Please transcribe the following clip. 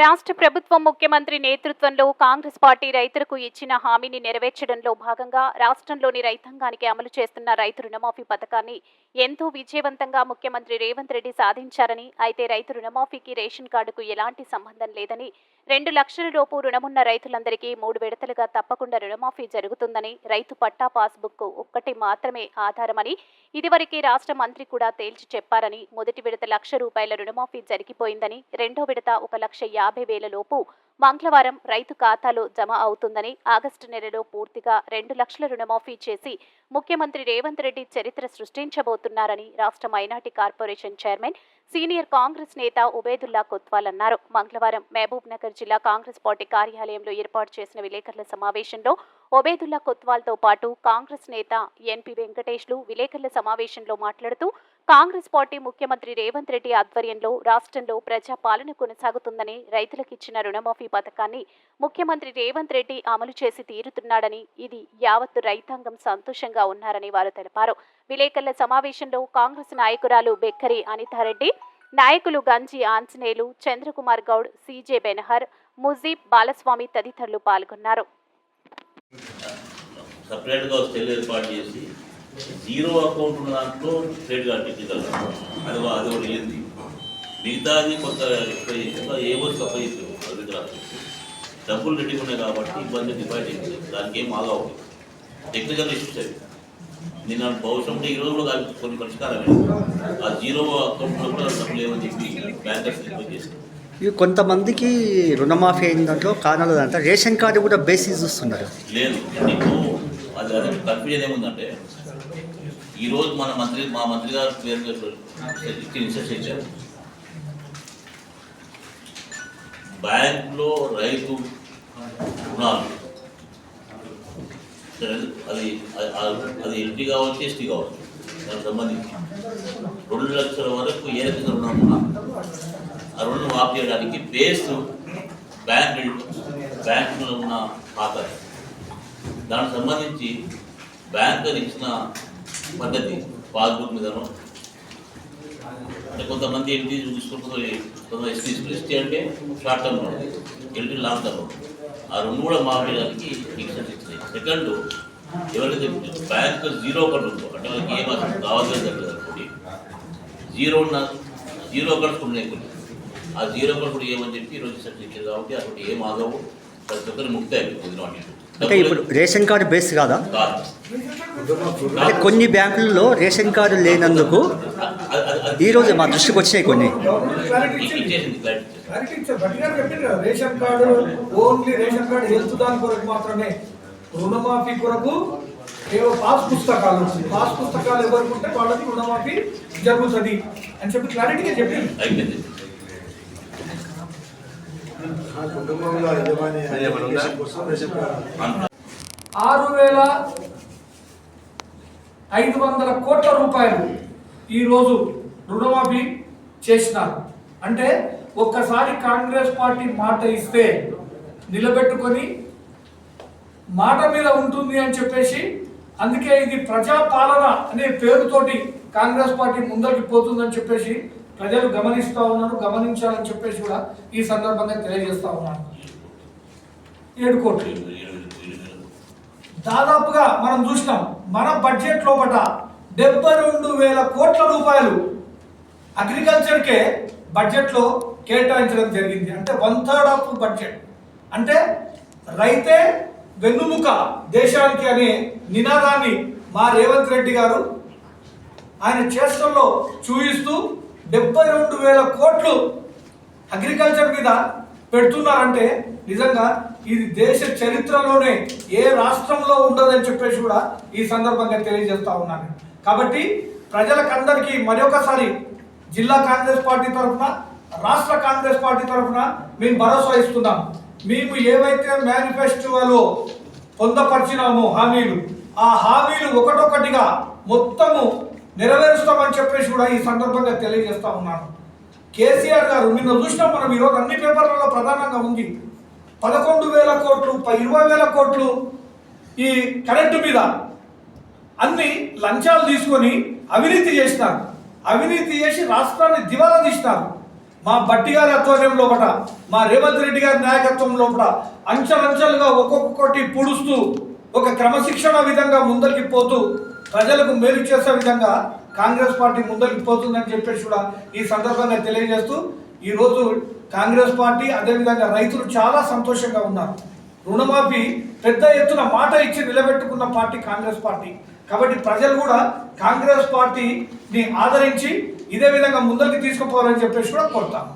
రాష్ట్ర ప్రభుత్వం ముఖ్యమంత్రి నేతృత్వంలో కాంగ్రెస్ పార్టీ రైతులకు ఇచ్చిన హామీని నెరవేర్చడంలో భాగంగా రాష్ట్రంలోని రైతాంగానికి అమలు చేస్తున్న రైతు రుణమాఫీ పథకాన్ని ఎంతో విజయవంతంగా ముఖ్యమంత్రి రేవంత్ రెడ్డి సాధించారని అయితే రైతు రుణమాఫీకి రేషన్ కార్డుకు ఎలాంటి సంబంధం లేదని రెండు లక్షల లోపు రుణమున్న రైతులందరికీ మూడు విడతలుగా తప్పకుండా రుణమాఫీ జరుగుతుందని రైతు పట్టా పాస్బుక్ ఒక్కటి మాత్రమే ఆధారమని ఇదివరకే రాష్ట్ర మంత్రి కూడా తేల్చి చెప్పారని మొదటి విడత లక్ష రూపాయల రుణమాఫీ జరిగిపోయిందని రెండో విడత ఒక లక్ష యాభై వేల లోపు మంగళవారం రైతు ఖాతాలో జమ అవుతుందని ఆగస్టు నెలలో పూర్తిగా రెండు లక్షల రుణమాఫీ చేసి ముఖ్యమంత్రి రేవంత్ రెడ్డి చరిత్ర సృష్టించబోతున్నారని రాష్ట్ర minority corporation chairman senior Congress నేత ఉబేదుల్లా కొత్వాల్ అన్నారు. మంగళవారం మహబూబ్ నగర్ జిల్లా కాంగ్రెస్ పార్టీ కార్యాలయంలో ఏర్పాటు చేసిన విలేకరుల సమావేశంలో ఒబేదుల్లా కొత్వాల్తో పాటు కాంగ్రెస్ నేత ఎన్పి వెంకటేష్లు విలేకరుల సమావేశంలో మాట్లాడుతూ కాంగ్రెస్ పార్టీ ముఖ్యమంత్రి రేవంత్ రెడ్డి ఆధ్వర్యంలో రాష్ట్రంలో ప్రజా పాలన కొనసాగుతుందని రైతులకు ఇచ్చిన రుణమాఫీ పథకాన్ని ముఖ్యమంత్రి రేవంత్ రెడ్డి అమలు చేసి తీరుతున్నాడని ఇది యావత్తు రైతాంగం సంతోషంగా ఉన్నారని వారు తెలిపారు. విలేకరుల సమావేశంలో కాంగ్రెస్ నాయకురాలు బెక్కరి అనితారెడ్డి నాయకులు గంజి ఆంజనేయులు చంద్రకుమార్ గౌడ్ సిజే బెనహర్ ముజీబ్ బాలస్వామి తదితరులు పాల్గొన్నారు. సపరేట్గా ఏర్పాటు చేసి జీరో అకౌంట్ ఉన్న దాంట్లో స్ట్రేట్గా పెట్టగలరు అది అది ఒకటి వెళ్ళింది మిగతాది కొంత ఎక్కువ చేసి ఏ చేసారు అది దగ్గర డబ్బులు రెడీ ఉన్నాయి కాబట్టి ఇబ్బంది డివైడ్ అయింది దానికి ఏం ఆగా అవుతుంది టెక్నికల్ ఇష్యూస్ అవి. నిన్న భవిష్యత్తు ఈ రోజు కూడా దానికి కొన్ని పరిష్కారం ఆ జీరో అకౌంట్లో కూడా డబ్బులు ఏమని చెప్పి బ్యాంకర్స్ చేశారు. ఇవి కొంతమందికి రుణమాఫీ అయిన దాంట్లో కారణాలు అంటే రేషన్ కార్డు కూడా బేసిస్ చూస్తున్నారు. లేదు. నీకు అది కన్ఫ్యూజన్ ఏముందంటే ఈరోజు మన మంత్రి మా మంత్రి గారు క్లియర్ ఇన్సెస్ ఇచ్చారు బ్యాంక్లో రైతు రుణాలు. అది అది- ఎంపీ కావచ్చు ఎస్టీ కావచ్చు దానికి సంబంధించి. రెండు లక్షల వరకు ఏ రకంగా రుణం ఉన్నా ఆ రుణం మాఫ్ చేయడానికి బేస్ బ్యాంక్ బ్యాంకులో ఉన్న ఖాతా దానికి సంబంధించి బ్యాంక్ ఇచ్చిన పద్ధతి పాస్బుక్ మీదను. అంటే కొంతమంది ఎల్టీ తీసుకుంటుంది కొంతమంది ఎస్టీ ఎస్టీ అంటే short term LT long term ఆ రెండు కూడా మాపేయడానికి ఫిక్షన్ ఇచ్చినాయి సెకండ్ ఎవరైతే బ్యాంక్ జీరో ఒకటి ఉందో అంటే వాళ్ళకి ఏం అసలు కావాల్సిన దగ్గర అనుకోండి జీరో ఉన్న జీరో అకౌంట్స్ ఉన్నాయి కొన్ని. ఆ జీరో అకౌంట్ కూడా ఏమని చెప్పి ఈరోజు ఇచ్చారు కాబట్టి అసలు ఏం ఆగవు. ప్రతి ఒక్కరు ముక్తి అయిపోతుంది వాటి అంటే ఇప్పుడు రేషన్ కార్డు బేస్ కాదా? కాదు. అంటే కొన్ని బ్యాంకుల్లో రేషన్ కార్డు లేనందుకు అది- అది- అది- ఈ రోజు మా దృష్టికి వచ్చినాయి కొన్ని. Ration card only ration card health దాని కొరకు మాత్రమే. రుణమాఫీ కొరకు ఏవో పాస్ పుస్తకాలు పాస్ పుస్తకాలు ఎవరికి ఉంటే వాళ్ళకి రుణమాఫీ జరుగుతుంది అని చెప్పి క్లారిటీగా చెప్పింది అయిపోయింది ఆ కుటుంబంలో యజమాని అప్లికేషన్ కోసం రేషన్ కార్డు అంత ఆరు వేల ఐదు వందల కోట్ల రూపాయలు ఈరోజు రుణమాఫీ చేసినారు. అంటే ఒక్కసారి కాంగ్రెస్ పార్టీ మాట ఇస్తే నిలబెట్టుకొని మాట మీద ఉంటుంది అని చెప్పేసి అందుకే ఇది ప్రజాపాలన అనే పేరుతోటి కాంగ్రెస్ పార్టీ ముందరికి పోతుందని చెప్పేసి ప్రజలు గమనిస్తూ ఉన్నారు గమనించాలని చెప్పేసి కూడా ఈ సందర్భంగా తెలియజేస్తా ఉన్నాను. ఏడు కోట్లు. దాదాపుగా మనం చూసినాం మన బడ్జెట్ లోపల డెబ్బై రెండు వేల కోట్ల రూపాయలు అగ్రికల్చర్కే బడ్జెట్లో కేటాయించడం జరిగింది. అంటే వన్ థర్డ్ ఆఫ్ బడ్జెట్ అంటే రైతే వెన్నుముక దేశానికి అనే నినాదాన్ని మా రేవంత్ రెడ్డి గారు ఆయన చేష్టల్లో చూపిస్తూ డెబ్బై రెండు వేల కోట్లు అగ్రికల్చర్ మీద పెడుతున్నారంటే నిజంగా ఇది దేశ చరిత్రలోనే ఏ రాష్ట్రంలో ఉండదని చెప్పేసి కూడా ఈ సందర్భంగా తెలియజేస్తా ఉన్నాను. కాబట్టి ప్రజలకందరికీ మరొకసారి జిల్లా కాంగ్రెస్ పార్టీ తరఫున రాష్ట్ర కాంగ్రెస్ పార్టీ తరఫున మేము భరోసా ఇస్తున్నాం. మేము ఏవైతే మేనిఫెస్టోలో పొందపరిచినామో హామీలు ఆ హామీలు ఒకటొకటిగా మొత్తము నెరవేరుస్తామని చెప్పేసి కూడా ఈ సందర్భంగా తెలియజేస్తా ఉన్నాను. కేసీఆర్ గారు నిన్న చూసినాం మనం ఈరోజు అన్ని పేపర్లలో ప్రధానంగా ఉంది. పదకొండు వేల కోట్లు ఇరవై వేల కోట్లు ఈ కరెంటు మీద అన్ని లంచాలు తీసుకొని అవినీతి చేసినారు. అవినీతి చేసి రాష్ట్రాన్ని దివాలా తీసినారు. మా బట్టి గారి ఆధ్వర్యం లోపల మా రేవంత్ రెడ్డి గారి నాయకత్వం లోపల అంచెలంచెలుగా ఒక్కొక్కటి పొడుస్తూ ఒక క్రమశిక్షణ విధంగా ముందరికి పోతూ ప్రజలకు మేలు చేసే విధంగా కాంగ్రెస్ పార్టీ ముందరికి పోతుందని చెప్పేసి కూడా ఈ సందర్భంగా తెలియజేస్తూ ఈరోజు కాంగ్రెస్ పార్టీ అదేవిధంగా రైతులు చాలా సంతోషంగా ఉన్నారు. రుణమాఫీ పెద్ద ఎత్తున మాట ఇచ్చి నిలబెట్టుకున్న పార్టీ కాంగ్రెస్ పార్టీ. కాబట్టి ప్రజలు కూడా కాంగ్రెస్ పార్టీని ఆదరించి ఇదే విధంగా ముందరికి తీసుకుపోవాలని చెప్పేసి కూడా కోరుతాను